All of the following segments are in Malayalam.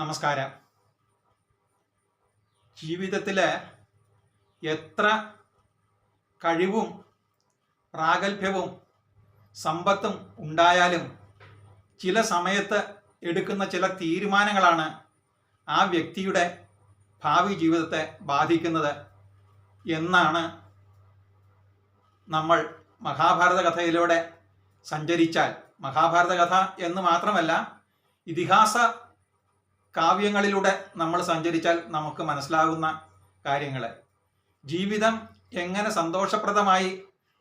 നമസ്കാരം. ജീവിതത്തിൽ എത്ര കഴിവും പ്രാഗൽഭ്യവും സമ്പത്തും ഉണ്ടായാലും ചില സമയത്ത് എടുക്കുന്ന ചില തീരുമാനങ്ങളാണ് ആ വ്യക്തിയുടെ ഭാവി ജീവിതത്തെ ബാധിക്കുന്നത് എന്നാണ് നമ്മൾ മഹാഭാരത കഥയിലൂടെ സഞ്ചരിച്ചാൽ. മഹാഭാരത കഥ എന്ന് മാത്രമല്ല ഇതിഹാസ കാവ്യങ്ങളിലൂടെ നമ്മൾ സഞ്ചരിച്ചാൽ നമുക്ക് മനസ്സിലാകുന്ന കാര്യങ്ങൾ ജീവിതം എങ്ങനെ സന്തോഷപ്രദമായി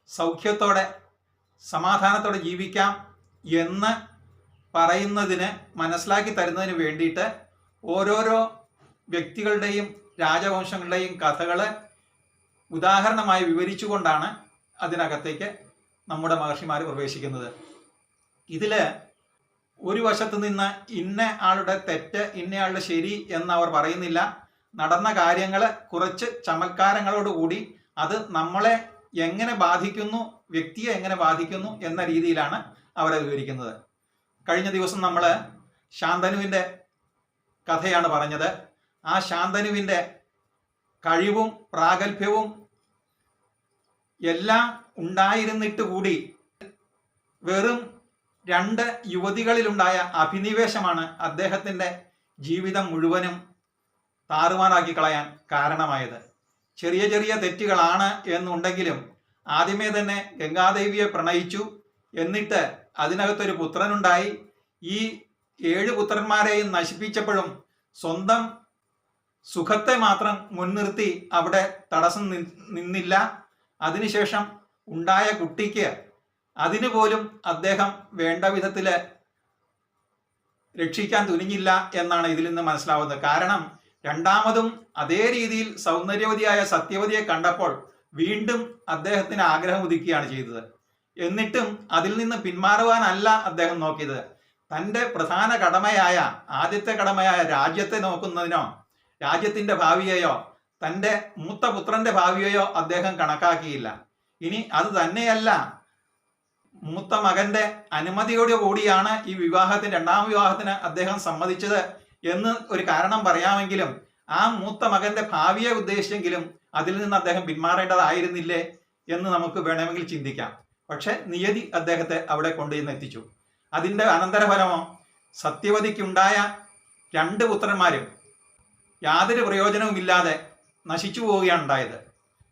സൗഖ്യത്തോടെ സമാധാനത്തോടെ ജീവിക്കാം എന്ന് പറയുന്നതിന് മനസ്സിലാക്കി തരുന്നതിന് വേണ്ടിയിട്ട് ഓരോരോ വ്യക്തികളുടെയും രാജവംശങ്ങളുടെയും കഥകൾ ഉദാഹരണമായി വിവരിച്ചുകൊണ്ടാണ് അതിനകത്തേക്ക് നമ്മുടെ മഹർഷിമാർ പ്രവേശിക്കുന്നത്. ഇതിൽ ഒരു വശത്ത് നിന്ന് ഇന്ന ആളുടെ തെറ്റ് ഇന്നയാളുടെ ശരി എന്ന് അവർ പറയുന്നില്ല. നടന്ന കാര്യങ്ങൾ കുറച്ച് ചമത്കാരങ്ങളോടുകൂടി അത് നമ്മളെ എങ്ങനെ ബാധിക്കുന്നു വ്യക്തിയെ എങ്ങനെ ബാധിക്കുന്നു എന്ന രീതിയിലാണ് അവരത് വിവരിക്കുന്നത്. കഴിഞ്ഞ ദിവസം നമ്മൾ ശാന്തനുവിന്റെ കഥയാണ് പറഞ്ഞത്. ആ ശാന്തനുവിന്റെ കഴിവും പ്രാഗൽഭ്യവും എല്ലാം ഉണ്ടായിരുന്നിട്ട് കൂടി വെറും രണ്ട് യുവതികളിലുണ്ടായ അഭിനിവേശമാണ് അദ്ദേഹത്തിന്റെ ജീവിതം മുഴുവനും താറുമാറാക്കി കളയാൻ കാരണമായത്. ചെറിയ ചെറിയ തെറ്റുകളാണ് എന്നുണ്ടെങ്കിലും ആദ്യമേ തന്നെ ഗംഗാദേവിയെ പ്രണയിച്ചു. എന്നിട്ട് അതിനകത്തൊരു പുത്രനുണ്ടായി. ഈ ഏഴ് പുത്രന്മാരെയും നശിപ്പിച്ചപ്പോഴും സ്വന്തം സുഖത്തെ മാത്രം മുൻനിർത്തി അവിടെ തടസ്സം നിന്നില്ല. അതിനുശേഷം ഉണ്ടായ കുട്ടിക്ക് അതിനു പോലും അദ്ദേഹം വേണ്ട വിധത്തിൽ രക്ഷിക്കാൻ തുനിഞ്ഞില്ല എന്നാണ് ഇതിൽ നിന്ന് മനസ്സിലാവുന്നത്. കാരണം രണ്ടാമതും അതേ രീതിയിൽ സൗന്ദര്യവതിയായ സത്യവതിയെ കണ്ടപ്പോൾ വീണ്ടും അദ്ദേഹത്തിന് ആഗ്രഹം ഉദിക്കുകയാണ് ചെയ്തത്. എന്നിട്ടും അതിൽ നിന്ന് പിന്മാറുവാനല്ല അദ്ദേഹം നോക്കിയത്. തന്റെ പ്രധാന കടമയായ ആദ്യത്തെ കടമയായ രാജ്യത്തെ നോക്കുന്നതിനോ രാജ്യത്തിന്റെ ഭാവിയെയോ തന്റെ മൂത്ത പുത്രന്റെ ഭാവിയെയോ അദ്ദേഹം കണക്കാക്കിയില്ല. ഇനി അത് തന്നെയല്ല മൂത്ത മകന്റെ അനുമതിയോട് കൂടിയാണ് ഈ വിവാഹത്തിന് രണ്ടാം വിവാഹത്തിന് അദ്ദേഹം സമ്മതിച്ചത് എന്ന് ഒരു കാരണം പറയാമെങ്കിലും ആ മൂത്ത മകന്റെ ഭാവിയെ ഉദ്ദേശിച്ചെങ്കിലും അതിൽ നിന്ന് അദ്ദേഹം പിന്മാറേണ്ടതായിരുന്നില്ലേ എന്ന് നമുക്ക് വേണമെങ്കിൽ ചിന്തിക്കാം. പക്ഷെ നിയതി അദ്ദേഹത്തെ അവിടെ കൊണ്ടുചെന്ന് എത്തിച്ചു. അതിന്റെ അനന്തരഫലമോ? സത്യവതിക്കുണ്ടായ രണ്ട് പുത്രന്മാരും യാതൊരു പ്രയോജനവുമില്ലാതെ നശിച്ചു പോവുകയാണ് ഉണ്ടായത്.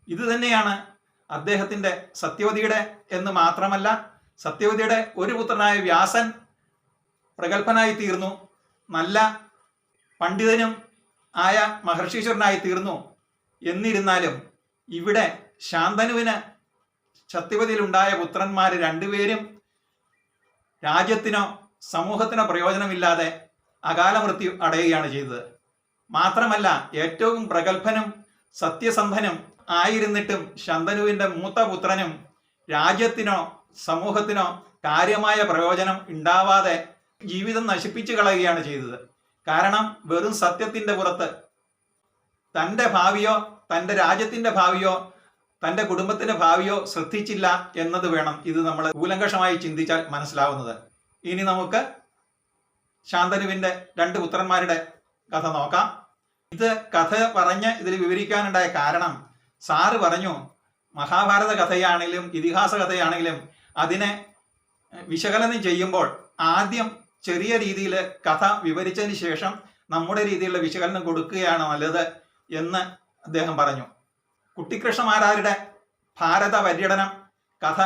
ഇത് തന്നെയാണ് അദ്ദേഹത്തിന്റെ സത്യവതിയുടെ എന്ന് മാത്രമല്ല സത്യവതിയുടെ ഒരു പുത്രനായ വ്യാസൻ പ്രഗത്ഭനായി തീർന്നു. നല്ല പണ്ഡിതനും ആയ മഹർഷീശ്വരനായി തീർന്നു. എന്നിരുന്നാലും ഇവിടെ ശാന്തനുവിന് സത്യവതിയിലുണ്ടായ പുത്രന്മാർ രണ്ടുപേരും രാജ്യത്തിനോ സമൂഹത്തിനോ പ്രയോജനമില്ലാതെ അകാല മൃത്യു അടയുകയാണ് ചെയ്തത്. മാത്രമല്ല ഏറ്റവും പ്രഗത്ഭനും സത്യസന്ധനും ആയിരുന്നിട്ടും ശാന്തനുവിന്റെ മൂത്ത പുത്രനും രാജ്യത്തിനോ സമൂഹത്തിനോ കാര്യമായ പ്രയോജനം ഉണ്ടാവാതെ ജീവിതം നശിപ്പിച്ചു കളയുകയാണ് ചെയ്തത്. കാരണം വെറും സത്യത്തിന്റെ പുറത്ത് തന്റെ ഭാവിയോ തന്റെ രാജ്യത്തിന്റെ ഭാവിയോ തന്റെ കുടുംബത്തിന്റെ ഭാവിയോ ശ്രദ്ധിച്ചില്ല എന്നത് വേണം ഇത് നമ്മൾ കൂലങ്കഷമായി ചിന്തിച്ചാൽ മനസ്സിലാവുന്നത്. ഇനി നമുക്ക് ശാന്തനുവിന്റെ രണ്ട് പുത്രന്മാരുടെ കഥ നോക്കാം. ഇത് കഥ പറഞ്ഞ് ഇതിൽ വിവരിക്കാനുണ്ടായ കാരണം സാറ് പറഞ്ഞു മഹാഭാരത കഥയാണെങ്കിലും ഇതിഹാസ കഥയാണെങ്കിലും അതിനെ വിശകലനം ചെയ്യുമ്പോൾ ആദ്യം ചെറിയ രീതിയിൽ കഥ വിവരിച്ചതിന് ശേഷം നമ്മുടെ രീതിയിലുള്ള വിശകലനം കൊടുക്കുകയാണ് നല്ലത് എന്ന് അദ്ദേഹം പറഞ്ഞു. കുട്ടിക്കൃഷ്ണമാരാരുടെ ഭാരത പര്യടനം കഥ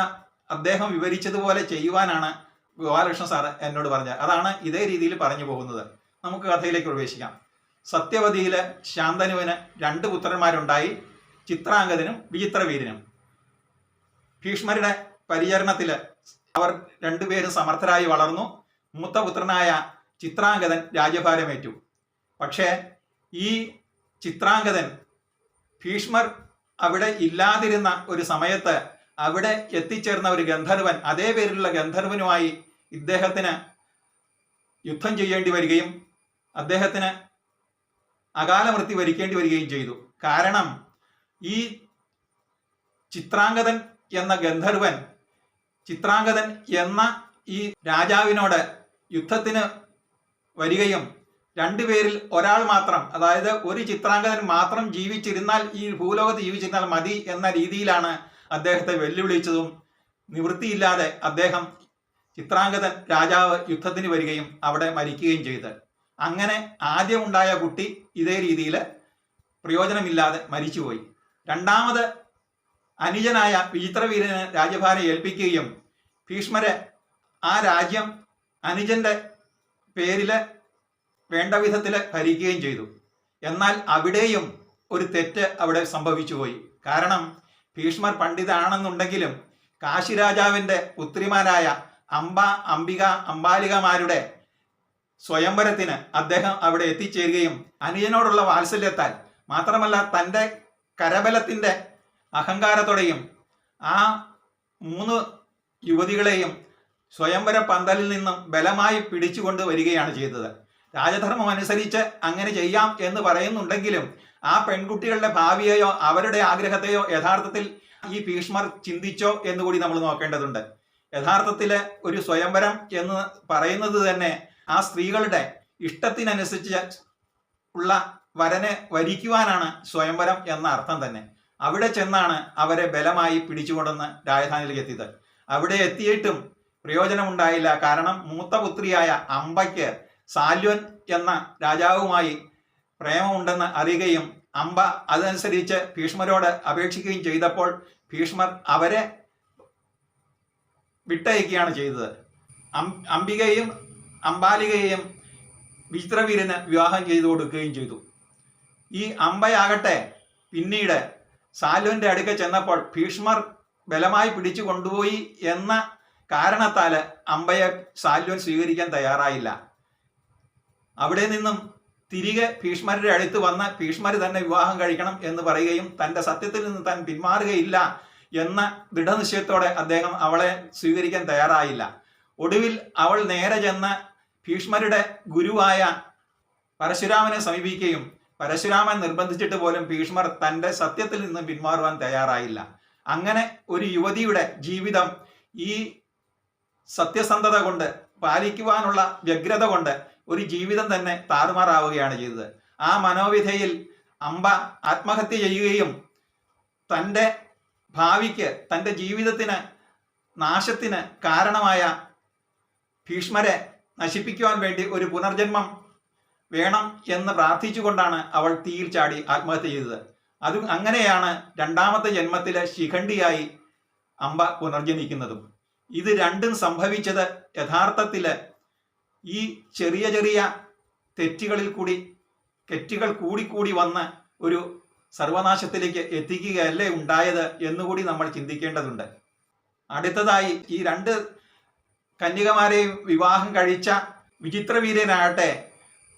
അദ്ദേഹം വിവരിച്ചതുപോലെ ചെയ്യുവാനാണ് ഗോപാലകൃഷ്ണ സാറ് എന്നോട് പറഞ്ഞത്. അതാണ് ഇതേ രീതിയിൽ പറഞ്ഞു പോകുന്നത്. നമുക്ക് കഥയിലേക്ക് പ്രവേശിക്കാം. സത്യവതിയിൽ ശാന്തനുവിന് രണ്ട് പുത്രന്മാരുണ്ടായി. ചിത്രാംഗതനും വിചിത്രവീരനും. ഭീഷ്മരുടെ പരിചരണത്തിൽ അവർ രണ്ടുപേരും സമർത്ഥരായി വളർന്നു. മൂത്തപുത്രനായ ചിത്രാംഗതൻ രാജ്യഭാരമേറ്റു. പക്ഷേ ഈ ചിത്രാംഗതൻ ഭീഷ്മർ അവിടെ ഇല്ലാതിരുന്ന ഒരു സമയത്ത് അവിടെ എത്തിച്ചേർന്ന ഒരു ഗന്ധർവൻ അതേ പേരിലുള്ള ഗന്ധർവനുമായി ഇദ്ദേഹത്തിന് യുദ്ധം ചെയ്യേണ്ടി വരികയും അദ്ദേഹത്തിന് അകാല മൃത്യു വരിക്കേണ്ടി വരികയും ചെയ്തു. കാരണം ഈ ചിത്രാംഗതൻ എന്ന ഗന്ധർവൻ ചിത്രാംഗതൻ എന്ന ഈ രാജാവിനോട് യുദ്ധത്തിന് വരികയും രണ്ടുപേരിൽ ഒരാൾ മാത്രം അതായത് ഒരു ചിത്രാംഗതൻ മാത്രം ജീവിച്ചിരുന്നാൽ ഈ ഭൂലോകത്ത് ജീവിച്ചിരുന്നാൽ മതി എന്ന രീതിയിലാണ് അദ്ദേഹത്തെ വെല്ലുവിളിച്ചതും നിവൃത്തിയില്ലാതെ അദ്ദേഹം ചിത്രാംഗതൻ രാജാവ് യുദ്ധത്തിന് വരികയും അവിടെ മരിക്കുകയും ചെയ്ത്. അങ്ങനെ ആദ്യമുണ്ടായ കുട്ടി ഇതേ രീതിയിൽ പ്രയോജനമില്ലാതെ മരിച്ചുപോയി. രണ്ടാമത് അനുജനായ വിചിത്രവീരന് രാജ്യഭാരം ഏൽപ്പിക്കുകയും ഭീഷ്മരെ ആ രാജ്യം അനുജന്റെ പേരിൽ വേണ്ട വിധത്തിൽ ഭരിക്കുകയും ചെയ്തു. എന്നാൽ അവിടെയും ഒരു തെറ്റ് അവിടെ സംഭവിച്ചുപോയി കാരണം ഭീഷ്മർ പണ്ഡിതാണെന്നുണ്ടെങ്കിലും കാശി രാജാവിന്റെ പുത്രിമാരായ അംബ അംബിക അംബാലികമാരുടെ സ്വയംവരത്തിന് അദ്ദേഹം അവിടെ എത്തിച്ചേരുകയും അനുജനോടുള്ള വാത്സല്യത്താൽ മാത്രമല്ല തന്റെ കരബലത്തിന്റെ അഹങ്കാരത്തോടെയും ആ മൂന്ന് യുവതികളെയും സ്വയംവര പന്തലിൽ നിന്നും ബലമായി പിടിച്ചുകൊണ്ട് വരികയാണ് ചെയ്തത്. രാജധർമ്മം അനുസരിച്ച് അങ്ങനെ ചെയ്യാം എന്ന് പറയുന്നുണ്ടെങ്കിലും ആ പെൺകുട്ടികളുടെ ഭാവിയെയോ അവരുടെ ആഗ്രഹത്തെയോ യഥാർത്ഥത്തിൽ ഈ ഭീഷ്മർ ചിന്തിച്ചോ എന്ന് കൂടി നമ്മൾ നോക്കേണ്ടതുണ്ട്. യഥാർത്ഥത്തിൽ ഒരു സ്വയംവരം എന്ന് പറയുന്നത് തന്നെ ആ സ്ത്രീകളുടെ ഇഷ്ടത്തിനനുസരിച്ച് ഉള്ള വരനെ വരിക്കുവാനാണ് സ്വയംവരം എന്ന അർത്ഥം തന്നെ. അവിടെ ചെന്നാണ് അവരെ ബലമായി പിടിച്ചുകൊണ്ടെന്ന് രാജധാനിയിലേക്ക് എത്തിയത് അവിടെ എത്തിയിട്ടും പ്രയോജനമുണ്ടായില്ല. കാരണം മൂത്തപുത്രിയായ അമ്പയ്ക്ക് സാല്വൻ എന്ന രാജാവുമായി പ്രേമമുണ്ടെന്ന് അറിയുകയും അമ്പ അതനുസരിച്ച് ഭീഷ്മരോട് അപേക്ഷിക്കുകയും ചെയ്തപ്പോൾ ഭീഷ്മർ അവരെ വിട്ടയക്കുകയാണ് ചെയ്തത്. അംബികയും അംബാലികയെയും വിചിത്രവീരന് വിവാഹം ചെയ്തു കൊടുക്കുകയും ചെയ്തു. ഈ അമ്പയാകട്ടെ പിന്നീട് സാലുവിന്റെ അടുക്ക ചെന്നപ്പോൾ ഭീഷ്മർ ബലമായി പിടിച്ചു കൊണ്ടുപോയി എന്ന കാരണത്താൽ അമ്പയെ സാലുവൻ സ്വീകരിക്കാൻ തയ്യാറായില്ല. അവിടെ നിന്നും തിരികെ ഭീഷ്മരുടെ അടുത്ത് വന്ന ഭീഷ്മർ തന്നെ വിവാഹം കഴിക്കണം എന്ന് പറയുകയും തന്റെ സത്യത്തിൽ നിന്ന് താൻ പിന്മാറുകയില്ല എന്ന ദൃഢനിശ്ചയത്തോടെ അദ്ദേഹം അവളെ സ്വീകരിക്കാൻ തയ്യാറായില്ല. ഒടുവിൽ അവൾ നേരെ ചെന്ന് ഭീഷ്മരുടെ ഗുരുവായ പരശുരാമനെ സമീപിക്കുകയും പരശുരാമൻ നിർബന്ധിച്ചിട്ട് പോലും ഭീഷ്മർ തന്റെ സത്യത്തിൽ നിന്ന് പിന്മാറുവാൻ തയ്യാറായില്ല. അങ്ങനെ ഒരു യുവതിയുടെ ജീവിതം ഈ സത്യസന്ധത കൊണ്ട് പാലിക്കുവാനുള്ള വ്യഗ്രത കൊണ്ട് ഒരു ജീവിതം തന്നെ താറുമാറാവുകയാണ് ചെയ്തത്. ആ മനോവിധയിൽ അമ്പ ആത്മഹത്യ ചെയ്യുകയും തന്റെ ഭാവിക്ക് തന്റെ ജീവിതത്തിന് നാശത്തിന് കാരണമായ ഭീഷ്മരെ നശിപ്പിക്കുവാൻ വേണ്ടി ഒരു പുനർജന്മം വേണം എന്ന് പ്രാർത്ഥിച്ചുകൊണ്ടാണ് അവൾ തീയിൽ ചാടി ആത്മഹത്യ ചെയ്തത്. അത് അങ്ങനെയാണ് രണ്ടാമത്തെ ജന്മത്തിലെ ശിഖണ്ഡിയായി അമ്പ പുനർജനിക്കുന്നതും. ഇത് രണ്ടും സംഭവിച്ചത് യഥാർത്ഥത്തിൽ ഈ ചെറിയ ചെറിയ തെറ്റുകളിൽ കൂടി തെറ്റുകൾ കൂടിക്കൂടി വന്ന് ഒരു സർവനാശത്തിലേക്ക് എത്തിക്കുകയല്ലേ ഉണ്ടായത് എന്നുകൂടി നമ്മൾ ചിന്തിക്കേണ്ടതുണ്ട്. അടുത്തതായി ഈ രണ്ട് കന്യകമാരെയും വിവാഹം കഴിച്ച വിചിത്രവീര്യനാകട്ടെ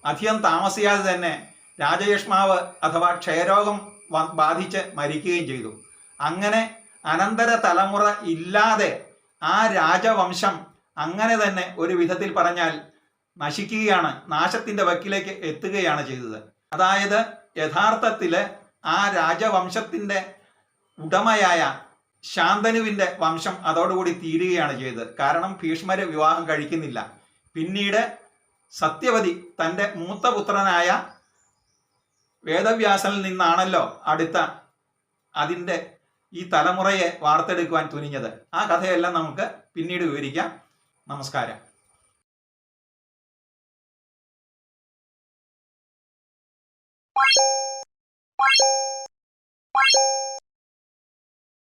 അധികം താമസിയാതെ തന്നെ രാജയഷ്മാവ് അഥവാ ക്ഷയരോഗം ബാധിച്ച് മരിക്കുകയും ചെയ്തു. അങ്ങനെ അനന്തര തലമുറ ഇല്ലാതെ ആ രാജവംശം അങ്ങനെ തന്നെ ഒരു വിധത്തിൽ പറഞ്ഞാൽ നശിക്കുകയാണ് നാശത്തിന്റെ വക്കിലേക്ക് എത്തുകയാണ് ചെയ്തത്. അതായത് യഥാർത്ഥത്തിൽ ആ രാജവംശത്തിന്റെ ഉടമയായ ശാന്തനുവിന്റെ വംശം അതോടുകൂടി തീരുകയാണ് ചെയ്തത്. കാരണം ഭീഷ്മര് വിവാഹം കഴിക്കുന്നില്ല. പിന്നീട് സത്യവതി തന്റെ മൂത്ത പുത്രനായ വേദവ്യാസനിൽ നിന്നാണല്ലോ അടുത്ത അതിന്റെ ഈ തലമുറയെ വാർത്തെടുക്കുവാൻ തുനിഞ്ഞത് ആ കഥയെല്ലാം നമുക്ക് പിന്നീട് വിവരിക്കാം നമസ്കാരം.